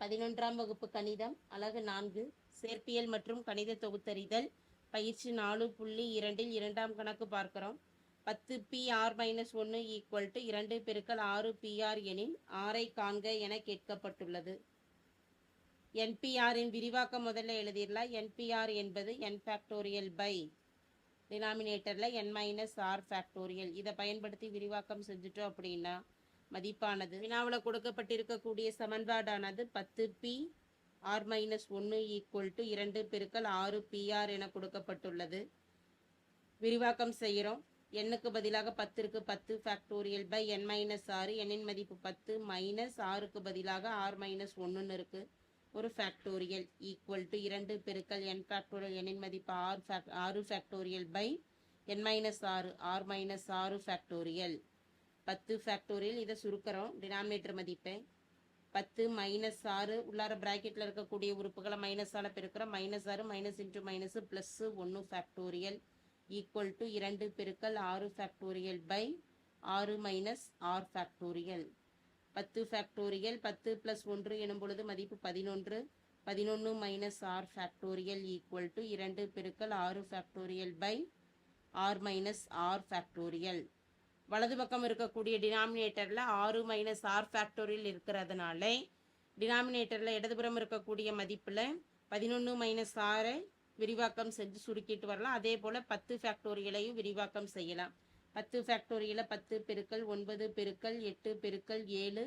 பதினொன்றாம் வகுப்பு கணிதம் அலகு நான்கு சேர்ப்பியல் மற்றும் கணித தொகுத்தறிதல் பயிற்சி நாலு புள்ளி இரண்டில் இரண்டாம் கணக்கு பார்க்கிறோம். பத்து பி ஆர் மைனஸ் ஒன்று ஈக்குவல் டு இரண்டு பெருக்கல் ஆறு பிஆர் எனில் ஆரை காண்க என கேட்கப்பட்டுள்ளது. என்பிஆரின் விரிவாக்கம் முதல்ல எழுதிடலாம் என்பிஆர் என்பது என் ஃபேக்டோரியல் பை டினாமினேட்டரில் என் மைனஸ் ஆர் ஃபேக்டோரியல் இதை பயன்படுத்தி விரிவாக்கம் செஞ்சுட்டோம் அப்படின்னா மதிப்பானது. வினாவில் கொடுக்கப்பட்டிருக்கக்கூடிய சமன்பாடானது பத்து பி ஆர் மைனஸ் ஒன்று ஈக்குவல் டு இரண்டு பெருக்கல் ஆறு பிஆர் என கொடுக்கப்பட்டுள்ளது. விரிவாக்கம் செய்கிறோம். எண்ணுக்கு பதிலாக பத்திற்கு பத்து ஃபேக்டோரியல் பை என் மைனஸ் ஆறு எண்ணின் மதிப்பு பத்து மைனஸ் ஆறுக்கு பதிலாக ஆர் மைனஸ் ஒன்றுன்னு இருக்குது ஒரு ஃபேக்டோரியல் ஈக்குவல் டு இரண்டு பெருக்கல் என் ஃபேக்டோரியல் எண்ணின் மதிப்பு ஆறு ஃபேக் ஆறு ஃபேக்டோரியல் பை என் மைனஸ் ஆறு ஆர் மைனஸ் ஆறு ஃபேக்டோரியல் பத்து ஃபேக்டோரியல் இதை சுருக்கிறோம். டினாமினேட்டர் மதிப்பை பத்து மைனஸ் ஆறு உள்ளார ப்ராக்கெட்டில் இருக்கக்கூடிய உறுப்புகளை மைனஸால் பெருக்கிறோம். மைனஸ் ஆறு மைனஸ் இன்ட்டு மைனஸு ப்ளஸ்ஸு ஒன்று ஃபேக்டோரியல் ஈக்குவல் டு இரண்டு பெருக்கல் ஆறு ஃபேக்டோரியல் பை ஆறு மைனஸ் ஆர் ஃபேக்டோரியல் பத்து ஃபேக்டோரியல் பத்து ப்ளஸ் ஒன்று எனும் பொழுது மதிப்பு பதினொன்று. பதினொன்று minus R factorial equal to இரண்டு பெருக்கல் ஆறு factorial by R minus R factorial வலது பக்கம் இருக்கக்கூடிய டினாமினேட்டரில் ஆறு மைனஸ் ஆர் ஃபேக்டோரியல் இருக்கிறதுனால டினாமினேட்டரில் இடதுபுறம் இருக்கக்கூடிய மதிப்பில் பதினொன்று மைனஸ் ஆறை விரிவாக்கம் செஞ்சு சுருக்கிட்டு வரலாம். அதே போல் பத்து ஃபேக்டோரியலையும் விரிவாக்கம் செய்யலாம். பத்து ஃபேக்டோரியலை பத்து பெருக்கள் ஒன்பது பெருக்கள் எட்டு பெருக்கள் ஏழு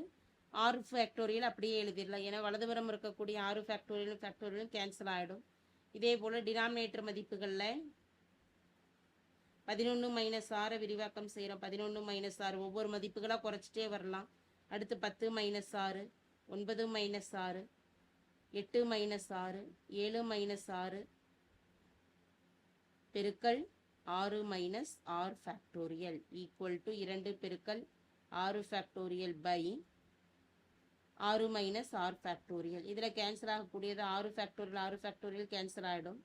ஆறு ஃபேக்டோரியல் அப்படியே எழுதிடலாம். ஏன்னா வலதுபுறம் இருக்கக்கூடிய ஆறு ஃபேக்டோரியலும் ஃபேக்டோரியலும் கேன்சல் ஆகிடும் இதே போல் டினாமினேட்டர் மதிப்புகளில் பதினொன்று மைனஸ் ஆறை விரிவாக்கம் செய்கிறோம் பதினொன்று மைனஸ் ஆறு. ஒவ்வொரு மதிப்புகளாக குறைச்சிட்டே வரலாம். அடுத்து பத்து மைனஸ் ஆறு ஒன்பது மைனஸ் ஆறு எட்டு மைனஸ் ஆறு ஏழு மைனஸ் ஆறு பெருக்கல் ஆறு minus R factorial equal to இரண்டு பெருக்கல் ஆறு ஃபேக்டோரியல் பை ஆறு மைனஸ் ஆர் ஃபேக்டோரியல் இதில் கேன்சல் ஆகக்கூடியது ஆறு ஃபேக்டோரியல் ஆறு ஃபேக்டோரியல் கேன்சல் ஆகிடும்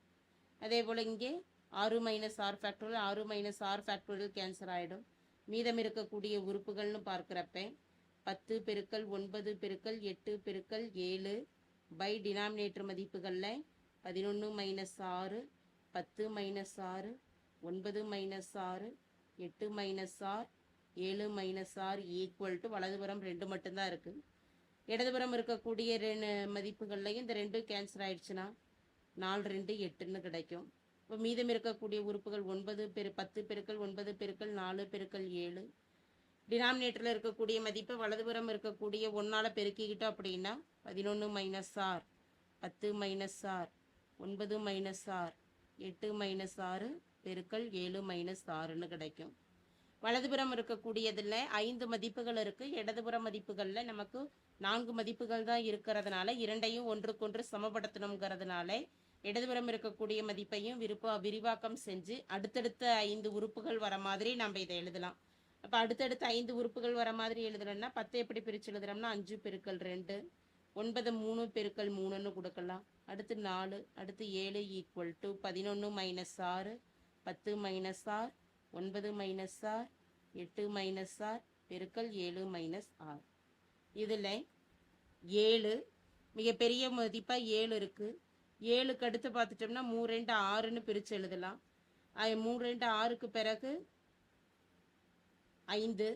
அதே போல் இங்கே ஆறு மைனஸ் ஆர் ஃபேக்டோரியல் ஆறு மைனஸ் ஆர் ஃபேக்டோரியல் கேன்சல் ஆகிடும் மீதம் இருக்கக்கூடிய உறுப்புகள்னு பார்க்குறப்ப பத்து பெருக்கல் ஒன்பது பெருக்கல் எட்டு பெருக்கல் ஏழு பை டினாமினேட்டர் மதிப்புகளில் பதினொன்று மைனஸ் ஆறு பத்து மைனஸ் ஆறு ஒன்பது மைனஸ் ஆறு எட்டு மைனஸ் ஆர் ஏழு மைனஸ் ஆர் ஈக்குவல் டு வலதுபுறம் ரெண்டு மட்டும்தான் இருக்குது இடதுபுறம் இருக்கக்கூடிய ரெண்டு மதிப்புகள்லையும் இந்த ரெண்டும் கேன்சல் ஆயிடுச்சுன்னா நாலு ரெண்டு எட்டுன்னு கிடைக்கும். இப்போ மீதம் இருக்கக்கூடிய உறுப்புகள் ஒன்பது பெரு பத்து பெருக்கள் ஒன்பது பெருக்கள் நாலு பெருக்கள் ஏழு. டினாமினேட்டரில் இருக்கக்கூடிய மதிப்பை வலதுபுறம் இருக்கக்கூடிய ஒன்றால் பெருக்கிக்கிட்டோம் அப்படின்னா பதினொன்று மைனஸ் ஆர் பத்து மைனஸ் ஆர் ஒன்பது மைனஸ் ஆர் எட்டு மைனஸ் ஆறு பெருக்கள் ஏழு மைனஸ் ஆறுன்னு கிடைக்கும். வலதுபுறம் இருக்கக்கூடியதில் ஐந்து மதிப்புகள் இருக்குது இடதுபுற மதிப்புகளில் நமக்கு நான்கு மதிப்புகள் தான் இருக்கிறதுனால இரண்டையும் ஒன்றுக்கொன்று சமப்படுத்தணுங்கிறதுனால இடதுபுறம் இருக்கக்கூடிய மதிப்பையும் விருப்ப விரிவாக்கம் செஞ்சு அடுத்தடுத்த ஐந்து உறுப்புகள் வர மாதிரி நம்ம இதை எழுதலாம். அப்போ அடுத்தடுத்த ஐந்து உறுப்புகள் வர மாதிரி எழுதுறோம்னா பத்து எப்படி பிரித்து எழுதுறோம்னா அஞ்சு பெருக்கள் ரெண்டு ஒன்பது மூணு பெருக்கள் மூணுன்னு கொடுக்கலாம். அடுத்து நாலு அடுத்து ஏழு ஈக்குவல் டு பதினொன்று மைனஸ் ஆறு பத்து மைனஸ் ஆர் ஒன்பது மைனஸ் ஆர் எட்டு மைனஸ் ஆர் பெருக்கல் ஏழு மைனஸ் ஆர் இதில் ஏழு மிகப்பெரிய மதிப்பாக ஏழு இருக்குது ஏழுக்கு அடுத்து பார்த்துட்டோம்னா மூணு ரெண்டு ஆறுன்னு பிரித்து எழுதலாம். மூணு ரெண்டு ஆறுக்கு பிறகு ஐந்து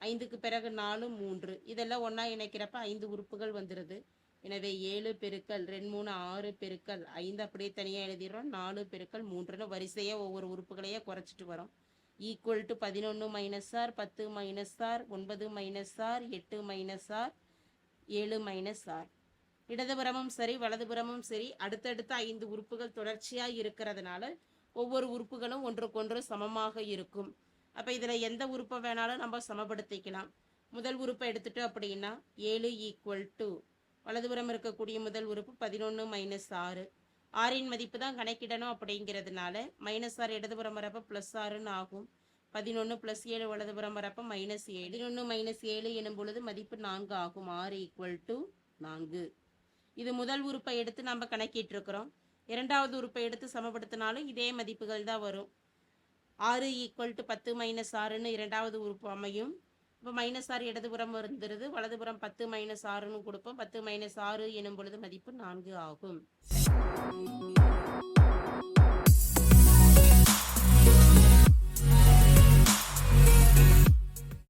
ஐந்துக்கு பிறகு நாலு மூன்று. இதெல்லாம் ஒன்றா இணைக்கிறப்ப ஐந்து உறுப்புகள் வந்துடுது எனவே ஏழு பெருக்கள் ரெண்டு மூணு ஆறு பெருக்கள் ஐந்து அப்படியே தனியாக எழுதிடுறோம். நாலு பெருக்கள் மூன்றுன்னு வரிசையாக ஒவ்வொரு உறுப்புகளையே குறைச்சிட்டு வரோம். ஈக்குவல் டு பதினொன்று மைனஸ் ஆர் பத்து மைனஸ் ஆர் ஒன்பது மைனஸ் ஆர் எட்டு மைனஸ் ஆர் ஏழு மைனஸ் ஆர் இடதுபுறமும் சரி வலதுபுறமும் சரி அடுத்தடுத்த ஐந்து உறுப்புகள் தொடர்ச்சியாக இருக்கிறதுனால ஒவ்வொரு உறுப்புகளும் ஒன்றுக்கொன்று சமமாக இருக்கும். அப்போ இதில் எந்த உறுப்பை வேணாலும் நம்ம சமப்படுத்திக்கலாம். முதல் உறுப்பை எடுத்துட்டோம் அப்படின்னா ஏழு ஈக்குவல் டு வலதுபுறம் இருக்கக்கூடிய முதல் உறுப்பு பதினொன்று மைனஸ் ஆறு. ஆறின் மதிப்பு தான் கணக்கிடணும் அப்படிங்கிறதுனால மைனஸ் ஆறு இடதுபுறம் வரப்போ ப்ளஸ் ஆறுன்னு ஆகும். பதினொன்று ப்ளஸ் ஏழு வலதுபுறம் வரப்போ மைனஸ் ஏழு. பதினொன்று மைனஸ் ஏழு எனும் பொழுது மதிப்பு நான்கு ஆகும். ஆறு ஈக்குவல் டு நான்கு. இது முதல் உறுப்பை எடுத்து நம்ம கணக்கிட்டு இருக்கிறோம் இரண்டாவது உறுப்பை எடுத்து சமப்படுத்தினாலும் இதே மதிப்புகள் தான் வரும். ஆறு ஈக்குவல் டு பத்து மைனஸ் ஆறுன்னு இரண்டாவது உறுப்பு அமையும். இப்போ மைனஸ் ஆறு இடதுபுறம் வந்துடுது வலதுபுறம் பத்து மைனஸ் ஆறுன்னு கொடுப்போம். பத்து மைனஸ் ஆறு எனும் பொழுது மதிப்பு நான்கு ஆகும்.